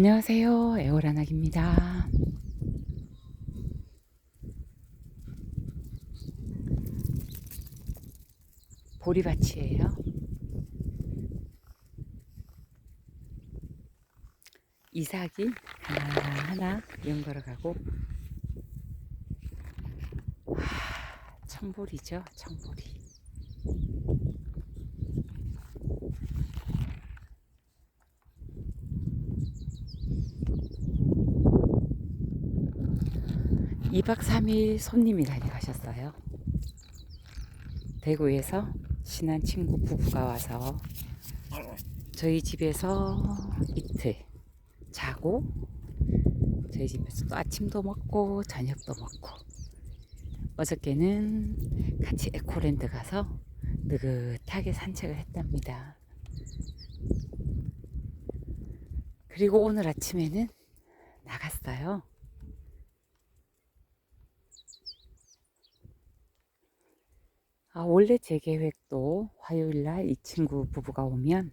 안녕하세요. 에오라낙입니다. 보리밭이에요. 이삭이 하나하나 연걸어 가고 하, 청보리죠. 청보리. 이박삼일 손님이 다녀가셨어요. 대구에서 친한 친구 부부가 와서 저희 집에서 이틀 자고 저희 집에서 또 아침도 먹고 저녁도 먹고 어저께는 같이 에코랜드 가서 느긋하게 산책을 했답니다. 그리고 오늘 아침에는 나갔어요. 아, 원래 제 계획도 화요일 날 이 친구 부부가 오면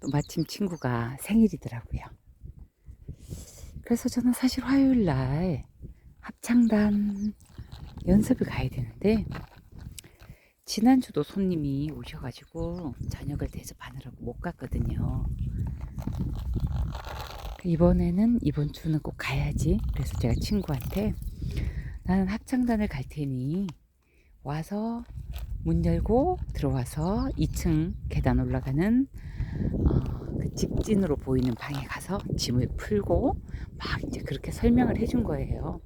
또 마침 친구가 생일이더라고요. 그래서 저는 사실 화요일 날 합창단 연습을 가야 되는데 지난주도 손님이 오셔가지고 저녁을 대접하느라고 못 갔거든요. 이번에는 이번 주는 꼭 가야지. 그래서 제가 친구한테 나는 합창단을 갈 테니 와서 문 열고 들어와서 2층 계단 올라가는 어, 그 직진으로 보이는 방에 가서 짐을 풀고 막 이제 그렇게 설명을 해준 거예요.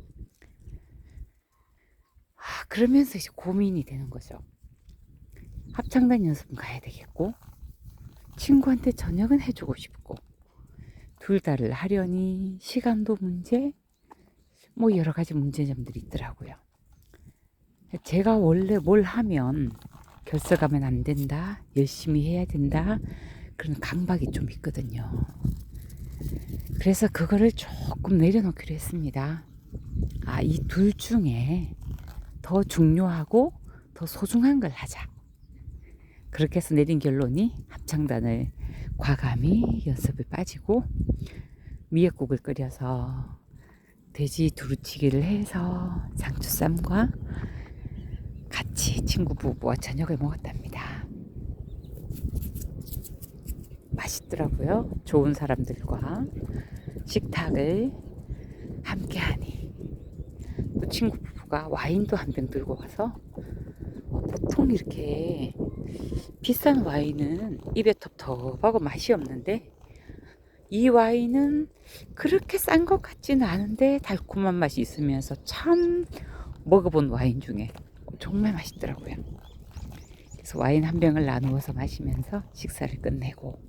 아, 그러면서 이제 고민이 되는 거죠. 합창단 연습은 가야 되겠고 친구한테 저녁은 해주고 싶고 둘 다를 하려니 시간도 문제 뭐 여러 가지 문제점들이 있더라고요. 제가 원래 뭘 하면 결석하면 안 된다, 열심히 해야 된다, 그런 강박이 좀 있거든요. 그래서 그거를 조금 내려놓기로 했습니다. 아, 이 둘 중에 더 중요하고 더 소중한 걸 하자. 그렇게 해서 내린 결론이 합창단을 과감히 연습을 빠지고 미역국을 끓여서 돼지 두루치기를 해서 상추쌈과 같이 친구 부부와 저녁을 먹었답니다. 맛있더라고요. 좋은 사람들과 식탁을 함께하니 또 친구 부부가 와인도 한 병 들고 와서 어, 보통 이렇게 비싼 와인은 입에 텁텁하고 맛이 없는데 이 와인은 그렇게 싼 것 같지는 않은데 달콤한 맛이 있으면서 참 먹어본 와인 중에 정말 맛있더라고요. 그래서 와인 한 병을 나누어서 마시면서 식사를 끝내고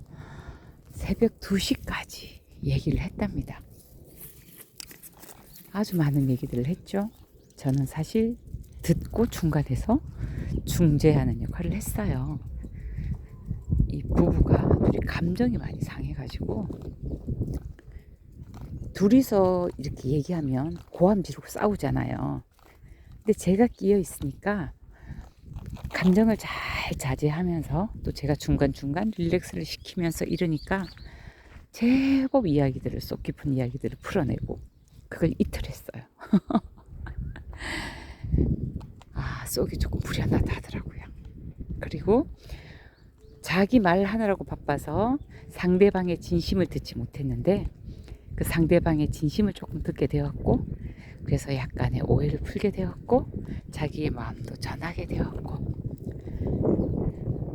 새벽 2시까지 얘기를 했답니다. 아주 많은 얘기들을 했죠. 저는 사실 듣고 중간에서 중재하는 역할을 했어요. 이 부부가 둘이 감정이 많이 상해가지고 둘이서 이렇게 얘기하면 고함 지르고 싸우잖아요. 근데 제가 끼어 있으니까 감정을 잘 자제하면서 또 제가 중간중간 릴렉스를 시키면서 이러니까 제법 이야기들을 속 깊은 이야기들을 풀어내고 그걸 이틀 했어요. 아, 속이 조금 불안하다 하더라고요. 그리고 자기 말 하느라고 바빠서 상대방의 진심을 듣지 못했는데 그 상대방의 진심을 조금 듣게 되었고 그래서 약간의 오해를 풀게 되었고 자기의 마음도 전하게 되었고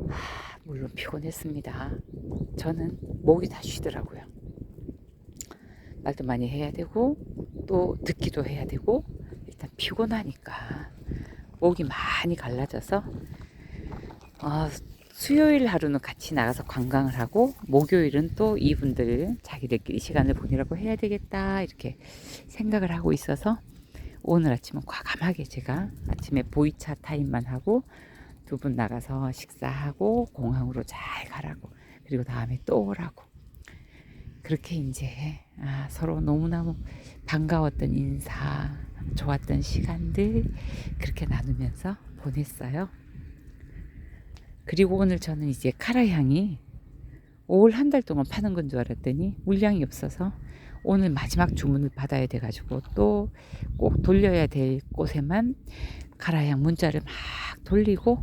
하, 물론 피곤했습니다. 저는 목이 다 쉬더라고요. 말도 많이 해야 되고 또 듣기도 해야 되고 일단 피곤하니까 목이 많이 갈라져서 어, 수요일 하루는 같이 나가서 관광을 하고 목요일은 또 이분들 자기들끼리 시간을 보내라고 해야 되겠다 이렇게 생각을 하고 있어서 오늘 아침은 과감하게 제가 아침에 보이차 타임만 하고 두 분 나가서 식사하고 공항으로 잘 가라고 그리고 다음에 또 오라고 그렇게 이제 아, 서로 너무너무 반가웠던 인사 좋았던 시간들 그렇게 나누면서 보냈어요. 그리고 오늘 저는 이제 카라 향이 5월 한달 동안 파는 건 줄 알았더니 물량이 없어서 오늘 마지막 주문을 받아야 돼가지고 또 꼭 돌려야 될 곳에만 가라양 문자를 막 돌리고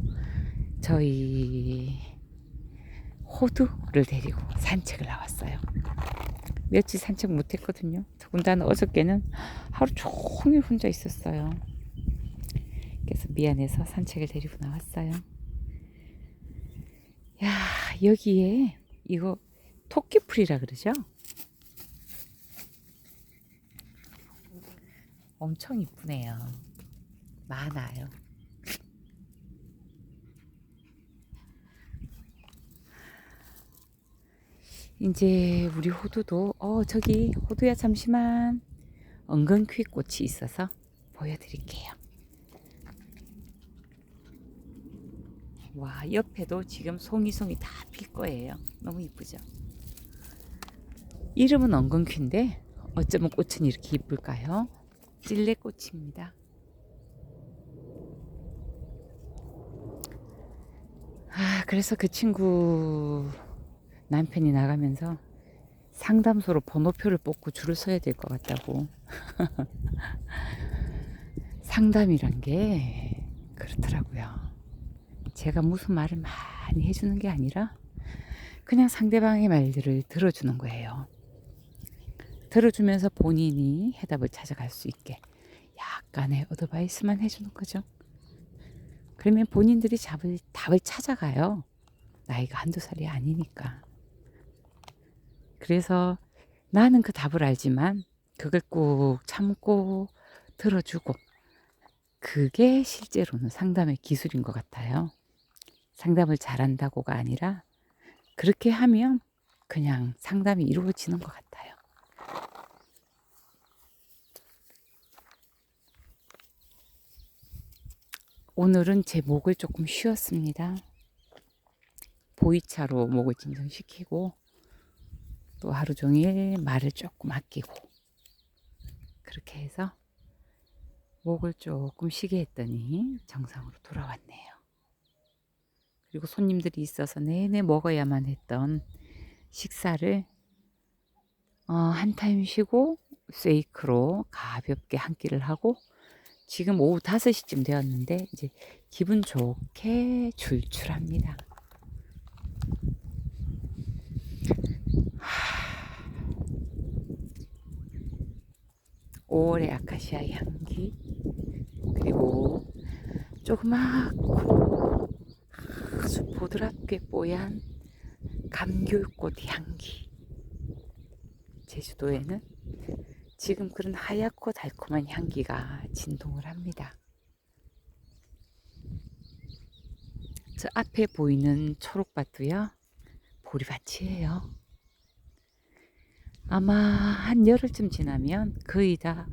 저희 호두를 데리고 산책을 나왔어요. 며칠 산책 못했거든요. 더군다나 어저께는 하루 종일 혼자 있었어요. 그래서 미안해서 산책을 데리고 나왔어요. 야 여기에 이거 토끼풀이라 그러죠? 엄청 이쁘네요. 많아요. 이제 우리 호두도 어 저기 호두야 잠시만 엉겅퀴 꽃이 있어서 보여드릴게요. 와 옆에도 지금 송이송이 다 필 거예요. 너무 이쁘죠? 이름은 엉겅퀴인데 어쩌면 꽃은 이렇게 이쁠까요? 찔레꽃입니다. 아 그래서 그 친구 남편이 나가면서 상담소로 번호표를 뽑고 줄을 서야 될 것 같다고. 상담이란 게 그렇더라고요. 제가 무슨 말을 많이 해주는 게 아니라 그냥 상대방의 말들을 들어주는 거예요. 들어주면서 본인이 해답을 찾아갈 수 있게 약간의 어드바이스만 해주는 거죠. 그러면 본인들이 답을, 답을 찾아가요. 나이가 한두 살이 아니니까. 그래서 나는 그 답을 알지만 그걸 꾹 참고 들어주고 그게 실제로는 상담의 기술인 것 같아요. 상담을 잘한다고가 아니라 그렇게 하면 그냥 상담이 이루어지는 것 같아요. 오늘은 제 목을 조금 쉬었습니다. 보이차로 목을 진정시키고 또 하루 종일 말을 조금 아끼고 그렇게 해서 목을 조금 쉬게 했더니 정상으로 돌아왔네요. 그리고 손님들이 있어서 내내 먹어야만 했던 식사를 어, 한 타임 쉬고 세이크로 가볍게 한 끼를 하고 지금 오후 5시쯤 되었는데 이제 기분 좋게 출출합니다. 5월의 아카시아 향기 그리고 조그맣고 아주 보드랍게 뽀얀 감귤꽃 향기 제주도에는 지금 그런 하얗고 달콤한 향기가 진동을 합니다. 저 앞에 보이는 초록밭도요 보리밭이에요. 아마 한 열흘쯤 지나면 거의 다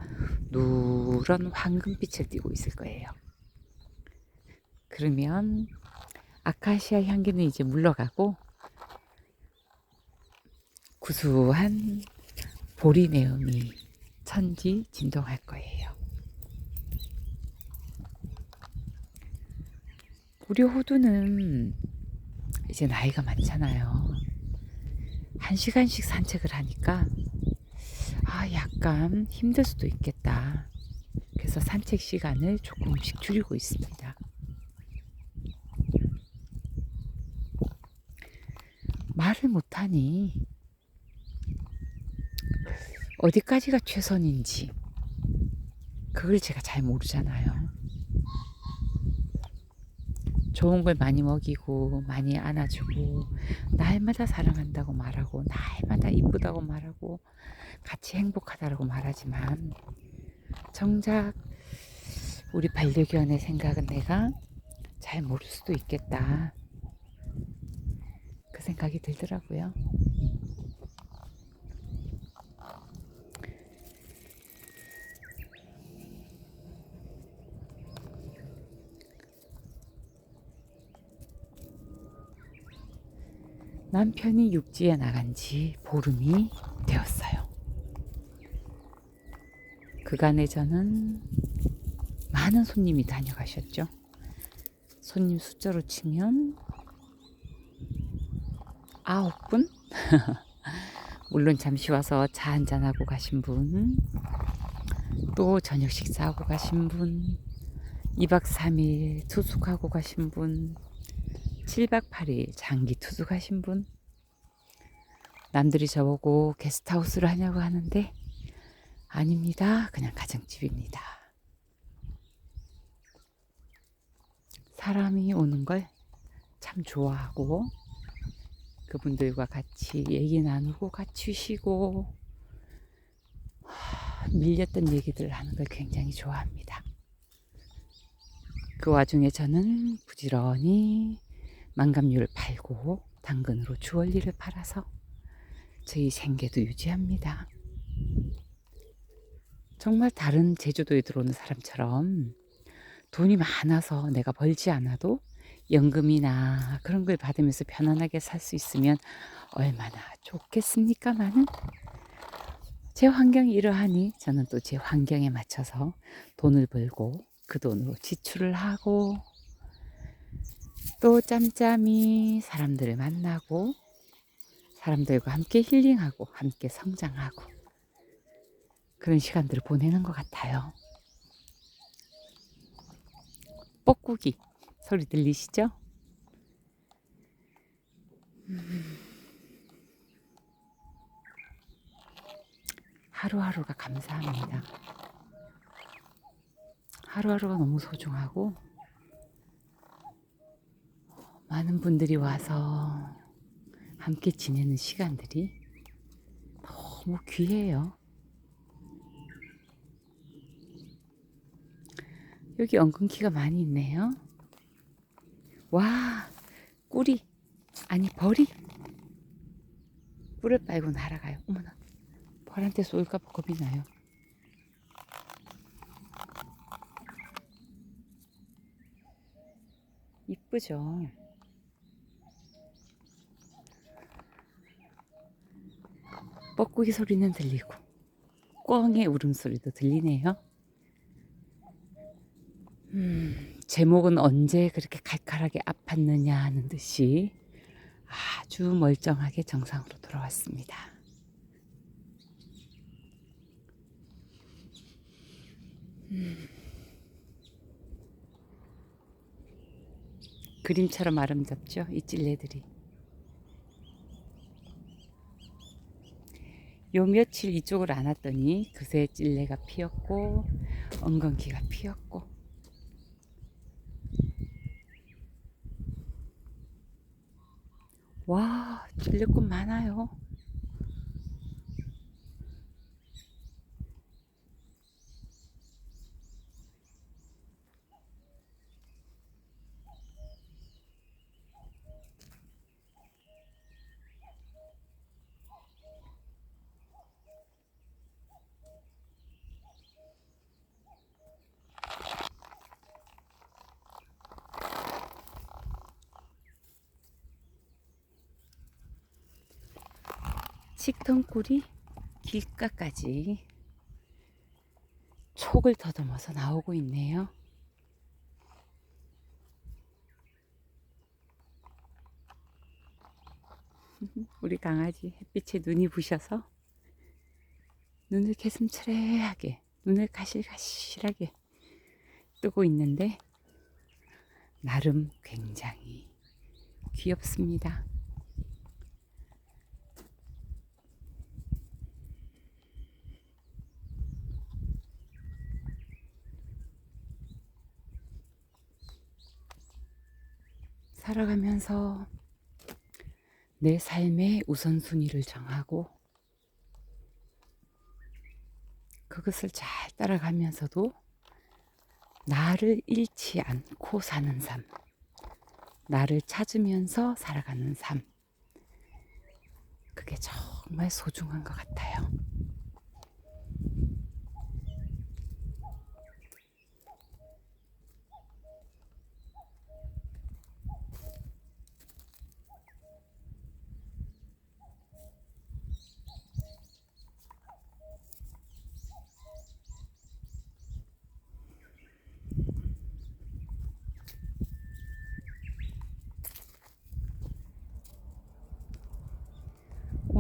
누런 황금빛을 띠고 있을 거예요. 그러면 아카시아 향기는 이제 물러가고 구수한 보리 내음이 천지 진동할 거예요. 우리 호두는 이제 나이가 많잖아요. 한 시간씩 산책을 하니까 아 약간 힘들 수도 있겠다. 그래서 산책 시간을 조금씩 줄이고 있습니다. 말을 못하니 어디까지가 최선인지 그걸 제가 잘 모르잖아요. 좋은 걸 많이 먹이고 많이 안아주고 날마다 사랑한다고 말하고 날마다 이쁘다고 말하고 같이 행복하다고 말하지만 정작 우리 반려견의 생각은 내가 잘 모를 수도 있겠다 그 생각이 들더라고요. 남편이 육지에 나간 지 보름이 되었어요. 그간에 저는 많은 손님이 다녀가셨죠. 손님 숫자로 치면 아홉 분? 물론 잠시 와서 차 한잔하고 가신 분, 또 저녁 식사하고 가신 분, 2박 3일 투숙하고 가신 분, 7박 8일 장기 투숙하신 분, 남들이 저보고 게스트하우스를 하냐고 하는데, 아닙니다. 그냥 가정집입니다. 사람이 오는 걸 참 좋아하고, 그분들과 같이 얘기 나누고 같이 쉬고 하, 밀렸던 얘기들을 하는 걸 굉장히 좋아합니다. 그 와중에 저는 부지런히 망감류를 팔고 당근으로 주얼리를 팔아서 저희 생계도 유지합니다. 정말 다른 제주도에 들어오는 사람처럼 돈이 많아서 내가 벌지 않아도 연금이나 그런 걸 받으면서 편안하게 살 수 있으면 얼마나 좋겠습니까마는 제 환경이 이러하니 저는 또 제 환경에 맞춰서 돈을 벌고 그 돈으로 지출을 하고 또 짬짬이 사람들을 만나고 사람들과 함께 힐링하고 함께 성장하고 그런 시간들을 보내는 것 같아요. 뻐꾸기 소리 들리시죠? 음. 하루하루가 감사합니다. 하루하루가 너무 소중하고 많은 분들이 와서 함께 지내는 시간들이 너무 귀해요. 여기 엉겅퀴가 많이 있네요. 와, 꿀이, 아니, 벌이. 꿀을 빨고 날아가요. 어머나. 벌한테 쏠까봐 겁이 나요. 이쁘죠? 뻐꾸기 소리는 들리고, 꿩의 울음소리도 들리네요. 음, 제목은 언제 그렇게 칼칼하게 아팠느냐 하는 듯이 아주 멀쩡하게 정상으로 돌아왔습니다. 음. 그림처럼 아름답죠? 이 찔레들이. 요 며칠 이쪽을 안 왔더니 그새 찔레가 피었고 엉겅퀴가 피었고 와, 찔레꽃 많아요. 식ton꿀이 길가까지 촉을 더듬어서 나오고 있네요. 우리 강아지 햇빛에 눈이 부셔서 눈을 개슴츠레하게 눈을 가실가실하게 뜨고 있는데 나름 굉장히 귀엽습니다. 살아가면서 내 삶의 우선순위를 정하고 그것을 잘 따라가면서도 나를 잃지 않고 사는 삶, 나를 찾으면서 살아가는 삶. 그게 정말 소중한 것 같아요.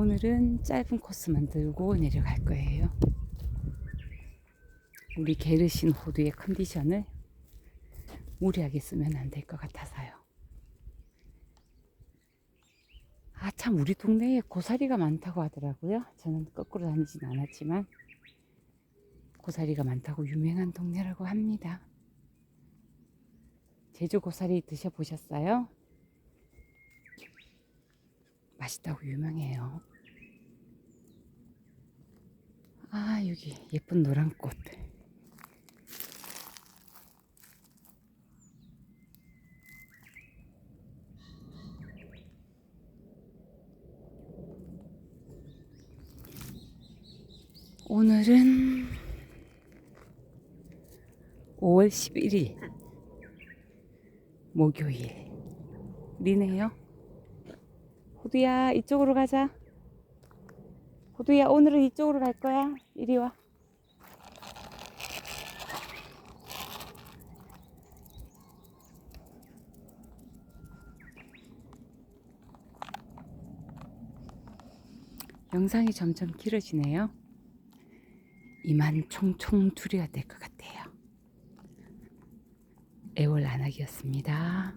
오늘은 짧은 코스 만들고 내려갈 거예요. 우리 게르신 호두의 컨디션을 무리하게 쓰면 안 될 것 같아서요. 아, 참, 우리 동네에 고사리가 많다고 하더라고요. 저는 거꾸로 다니진 않았지만, 고사리가 많다고 유명한 동네라고 합니다. 제주 고사리 드셔보셨어요? 맛있다고 유명해요. 아, 여기 예쁜 노란 꽃. 오늘은 5월 11일 목요일이네요. 호두야 이쪽으로 가자. 호두야 오늘은 이쪽으로 갈 거야. 이리 와. 영상이 점점 길어지네요. 이만 총총 둘이가 될것 같아요. 애월 안학이었습니다.